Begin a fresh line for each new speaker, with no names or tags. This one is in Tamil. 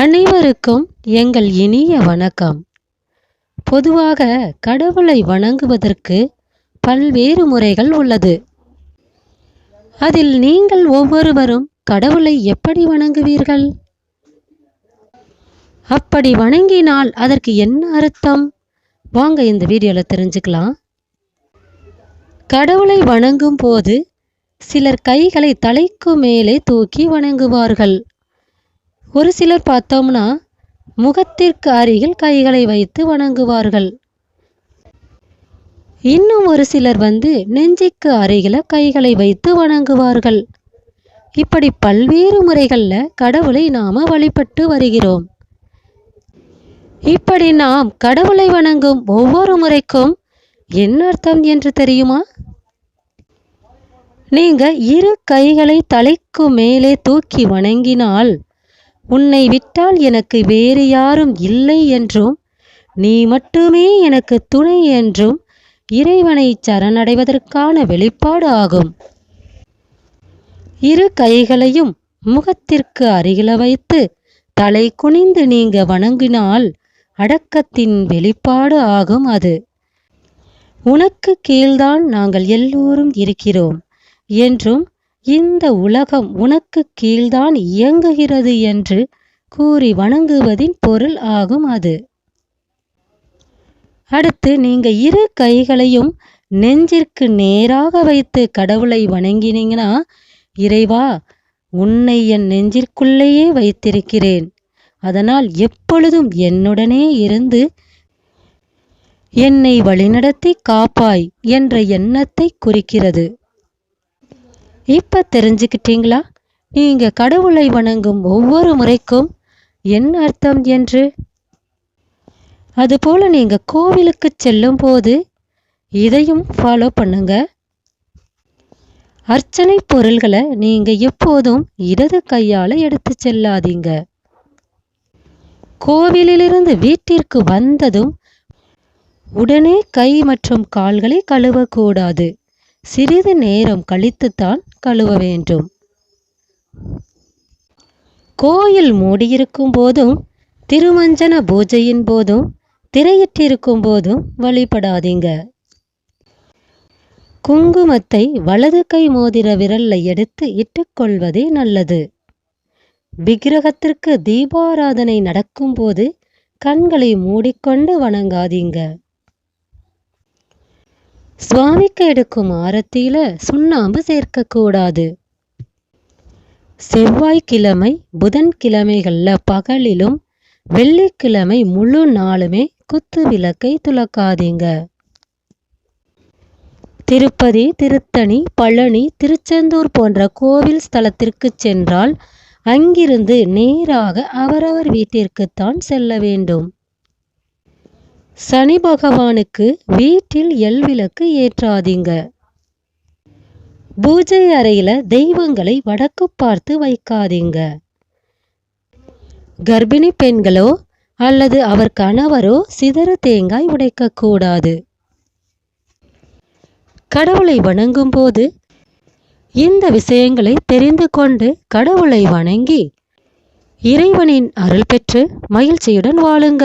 அனைவருக்கும் எங்கள் இனிய வணக்கம். பொதுவாக கடவுளை வணங்குவதற்கு பல்வேறு முறைகள் உள்ளது. அதில் நீங்கள் ஒவ்வொருவரும் கடவுளை எப்படி வணங்குவீர்கள்? அப்படி வணங்கினால் அதற்கு என்ன அர்த்தம்? வாங்க இந்த வீடியோவில் தெரிஞ்சுக்கலாம். கடவுளை வணங்கும் போது சிலர் கைகளை தலைக்கு மேலே தூக்கி வணங்குவார்கள். ஒரு சிலர் பார்த்தோம்னா முகத்திற்கு அருகில் கைகளை வைத்து வணங்குவார்கள். இன்னும் ஒரு சிலர் வந்து நெஞ்சிக்கு அருகில கைகளை வைத்து வணங்குவார்கள். இப்படி பல்வேறு முறைகளில் கடவுளை நாம வழிபட்டு வருகிறோம். இப்படி நாம் கடவுளை வணங்கும் ஒவ்வொரு முறைக்கும் என்ன அர்த்தம் என்று தெரியுமா? நீங்க இரு கைகளை தலைக்கு மேலே தூக்கி வணங்கினால் உன்னை விட்டால் எனக்கு வேறு யாரும் இல்லை என்றும் நீ மட்டுமே எனக்கு துணை என்றும் இறைவனை சரணடைவதற்கான வெளிப்பாடு ஆகும். இரு கைகளையும் முகத்திற்கு அருகில வைத்து தலை குனிந்து நீங்க வணங்கினால் அடக்கத்தின் வெளிப்பாடு ஆகும் அது. உனக்கு கீழ்தான் நாங்கள் எல்லோரும் இருக்கிறோம் என்றும் இந்த உலகம் உனக்கு கீழ்தான் இயங்குகிறது என்று கூறி வணங்குவதின் பொருள் ஆகும் அது. அடுத்து நீங்க இரு கைகளையும் நெஞ்சிற்கு நேராக வைத்து கடவுளை வணங்கினீங்கன்னா இறைவா உன்னை என் நெஞ்சிற்குள்ளேயே வைத்திருக்கிறேன். அதனால் எப்பொழுதும் என்னுடனே இருந்து என்னை வழிநடத்தி காப்பாய் என்ற எண்ணத்தை குறிக்கிறது. இப்போ தெரிஞ்சுக்கிட்டீங்களா? நீங்கள் கடவுளை வணங்கும் ஒவ்வொரு முறைக்கும் என்ன அர்த்தம் என்று? அதுபோல் நீங்கள் கோவிலுக்கு செல்லும் போது இதையும் ஃபாலோ பண்ணுங்க. அர்ச்சனை பொருள்களை நீங்கள் எப்போதும் இடது கையால் எடுத்து செல்லாதீங்க. கோவிலிலிருந்து வீட்டிற்கு வந்ததும் உடனே கை மற்றும் கால்களை கழுவக்கூடாது. சிறிது நேரம் கழித்துத்தான் கழுவ வேண்டும். கோயில் மூடியிருக்கும் போதும் திருமஞ்சன பூஜையின் போதும் திரையிட்டிருக்கும் போதும் வழிபடாதீங்க. குங்குமத்தை வலது கை மோதிர விரல்ல எடுத்து இட்டுக்கொள்வதே நல்லது. விக்கிரகத்திற்கு தீபாராதனை நடக்கும்போது கண்களை மூடிக்கொண்டு வணங்காதீங்க. சுவாமிக்கு எடுக்கும் ஆரத்தியில சுண்ணாம்பு சேர்க்கக்கூடாது. செவ்வாய்க்கிழமை புதன்கிழமைகளில் பகலிலும் வெள்ளிக்கிழமை முழு நாளுமே குத்து விளக்கை துலக்காதீங்க. திருப்பதி திருத்தணி பழனி திருச்செந்தூர் போன்ற கோவில் ஸ்தலத்திற்கு சென்றால் அங்கிருந்து நேராக அவரவர் வீட்டிற்குத்தான் செல்ல வேண்டும். சனி பகவானுக்கு வீட்டில் எல் விளக்கு ஏற்றாதீங்க. பூஜை அறையில தெய்வங்களை வடக்கு பார்த்து வைக்காதீங்க. கர்ப்பிணி பெண்களோ அல்லது அவர் கணவரோ சிதற தேங்காய் உடைக்கக்கூடாது. கடவுளை வணங்கும் போது இந்த விஷயங்களை தெரிந்து கொண்டு கடவுளை வணங்கி இறைவனின் அருள் பெற்று மகிழ்ச்சியுடன் வாழுங்க.